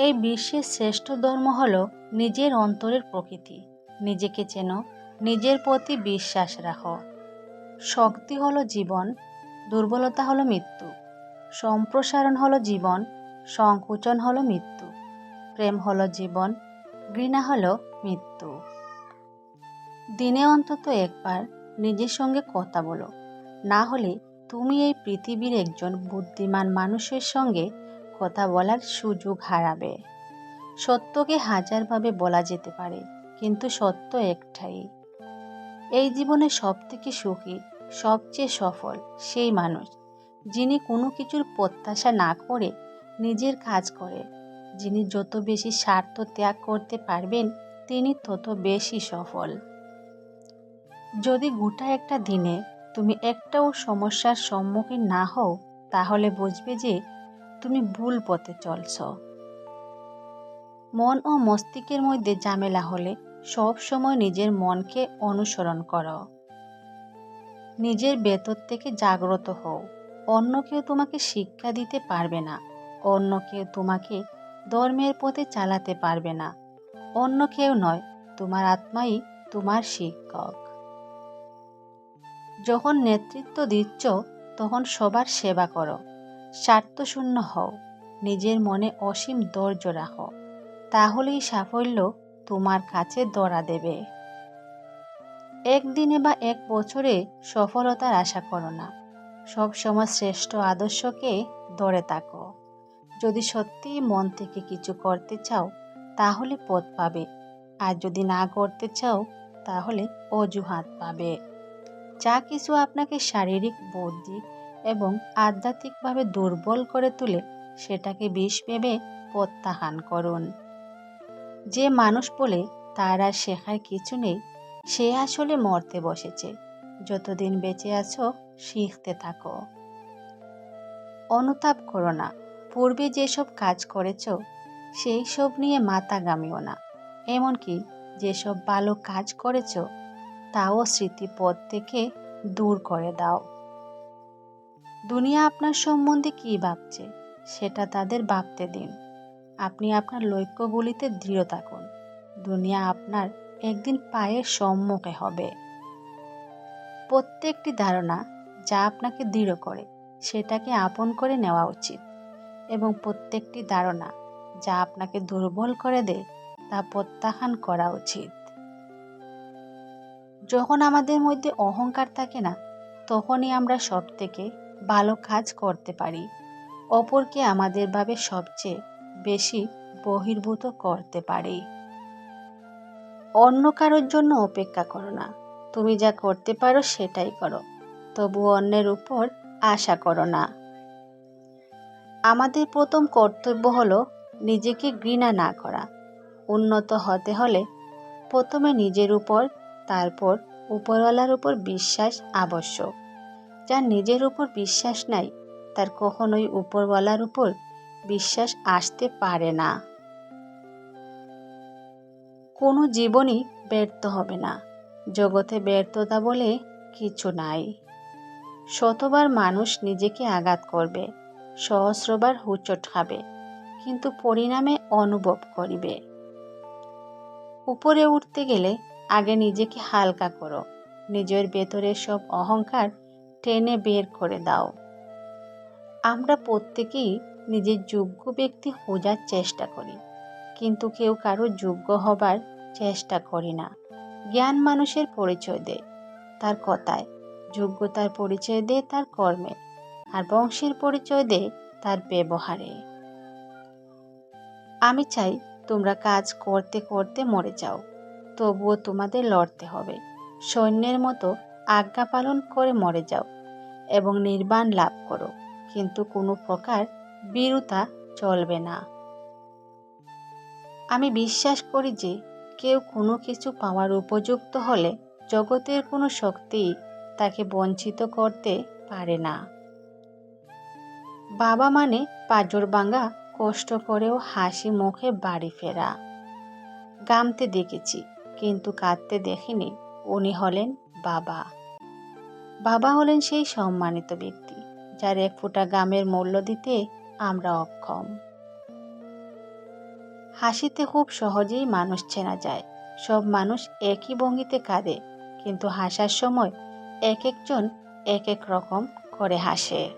এই বিশ্বের শ্রেষ্ঠ ধর্ম হল নিজের অন্তরের প্রকৃতি। নিজেকে চেনো, নিজের প্রতি বিশ্বাস রাখো। শক্তি হলো জীবন, দুর্বলতা হলো মৃত্যু। সম্প্রসারণ হলো জীবন, সংকুচন হলো মৃত্যু। প্রেম হলো জীবন, ঘৃণা হলো মৃত্যু। দিনে অন্তত একবার নিজের সঙ্গে কথা বলো। না হলে তুমি এই পৃথিবীর একজন বুদ্ধিমান মানুষের সঙ্গে কথা বলার সুযোগ হারাবে। সত্যকে হাজারভাবে বলা যেতে পারে, কিন্তু সত্য একটাই। এই জীবনে সবথেকে সুখী, সবচেয়ে সফল সেই মানুষ, যিনি কোনো কিছুর প্রত্যাশা না করে নিজের কাজ করে। যিনি যত বেশি স্বার্থ ত্যাগ করতে পারবেন, তিনি তত বেশি সফল। যদি গোটা একটা দিনে তুমি একটাও সমস্যার সম্মুখীন না হও, তাহলে বুঝবে যে তুমি ভুল পথে চলছ। মন ও মস্তিষ্কের মধ্যে ঝামেলা হলে সব সময় নিজের মনকে অনুসরণ করো। নিজের ভেতর থেকে জাগ্রত হও। অন্য কেউ তোমাকে শিক্ষা দিতে পারবে না। অন্য কেউ তোমাকে ধর্মের পথে চালাতে পারবে না। অন্য কেউ নয়, তোমার আত্মাই তোমার শিক্ষক। যখন নেতৃত্ব দিচ্ছ, তখন সবার সেবা করো। স্বার্থশূন্য হও, নিজের মনে অসীম ধৈর্য রাখো, তাহলেই সাফল্য তোমার কাছে দড়া দেবে। একদিনে বা এক বছরে সফলতার আশা করো না, সব সময় শ্রেষ্ঠ আদর্শকে ধরে থাকো। যদি সত্যিই মন থেকে কিছু করতে চাও, তাহলে পথ পাবে, আর যদি না করতে চাও, তাহলে অজুহাত পাবে। যা কিছু আপনাকে শারীরিক, বৌদ্ধিক এবং আধ্যাত্মিকভাবে দুর্বল করে তুলে সেটাকে বিষ ভেবে প্রত্যাহান করুন। যে মানুষ বলে তার আর শেখার কিছু নেই, সে আসলে মরতে বসেছে। যতদিন বেঁচে আছো, শিখতে থাকো। অনুতাপ করো না। পূর্বে যেসব কাজ করেছ, সেই সব নিয়ে মাথা গামিও না। এমনকি যেসব ভালো কাজ করেছ, তাও স্মৃতিপথ থেকে দূর করে দাও। দুনিয়া আপনার সম্বন্ধে কী ভাবছে, সেটা তাদের ভাবতে দিন। আপনি আপনার লক্ষ্যগুলিতে দৃঢ় থাকুন। দুনিয়া আপনার একদিন পায়ের সম্মুখে হবে। প্রত্যেকটি ধারণা যা আপনাকে দৃঢ় করে, সেটাকে আপন করে নেওয়া উচিত এবং প্রত্যেকটি ধারণা যা আপনাকে দুর্বল করে দেয়, তা প্রত্যাখ্যান করা উচিত। যখন আমাদের মধ্যে অহংকার থাকে না, তখনই আমরা সব থেকে ভালো কাজ করতে পারি। অপরকে আমাদের ভাবে সবচেয়ে বেশি বহির্ভূত করতে পারি। অন্য কারোর জন্য অপেক্ষা করো না। তুমি যা করতে পারো সেটাই করো। তবু অন্যের উপর আশা করো না। আমাদের প্রথম কর্তব্য হলো নিজেকে ঘৃণা না করা। উন্নত হতে হলে প্রথমে নিজের উপর, তারপর উপরওয়ালার উপর বিশ্বাস আবশ্যক। যার নিজের উপর বিশ্বাস নাই, তার কখনোই উপরওয়ালার উপর বিশ্বাস আসতে পারে না। কোনো জীবনই ব্যর্থ হবে না, জগতে ব্যর্থতা বলে কিছু নাই। শতবার মানুষ নিজেকে আঘাত করবে, সহস্রবার হুচট খাবে, কিন্তু পরিণামে অনুভব করিবে। উপরে উঠতে গেলে আগে নিজেকে হালকা করো, নিজের ভেতরের সব অহংকার টেনে বের করে দাও। আমরা প্রত্যেকেই নিজের যোগ্য ব্যক্তি খোঁজার চেষ্টা করি, কিন্তু কেউ কারও যোগ্য হবার চেষ্টা করি না। জ্ঞান মানুষের পরিচয় দেয়, তার কথায়। যোগ্যতার পরিচয় দেয় তার কর্মে, আর বংশের পরিচয় দেয় তার ব্যবহারে। আমি চাই তোমরা কাজ করতে করতে মরে যাও, তবুও তোমাদের লড়তে হবে। সৈন্যের মতো আজ্ঞা পালন করে মরে যাও এবং নির্বাণ লাভ করো। কিন্তু কোনো প্রকার বিরুতা চলবে না। আমি বিশ্বাস করি যে কেউ কোনো কিছু পাওয়ার উপযুক্ত হলে জগতের কোনো শক্তি তাকে বঞ্চিত করতে পারে না। বাবা মানে পাজর ভাঙা, কষ্ট করেও হাসি মুখে বাড়ি ফেরা। গামতে দেখেছি, কিন্তু কাঁদতে দেখিনি, উনি হলেন বাবা। বাবা হলেন সেই সম্মানিত ব্যক্তি, যার এক ফোঁটা গামের মূল্য দিতে আমরা অক্ষম। হাসিতে খুব সহজেই মানুষ চেনা যায়। সব মানুষ একই ভঙ্গিতে কাঁদে, কিন্তু হাসার সময় এক একজন এক এক রকম করে হাসে।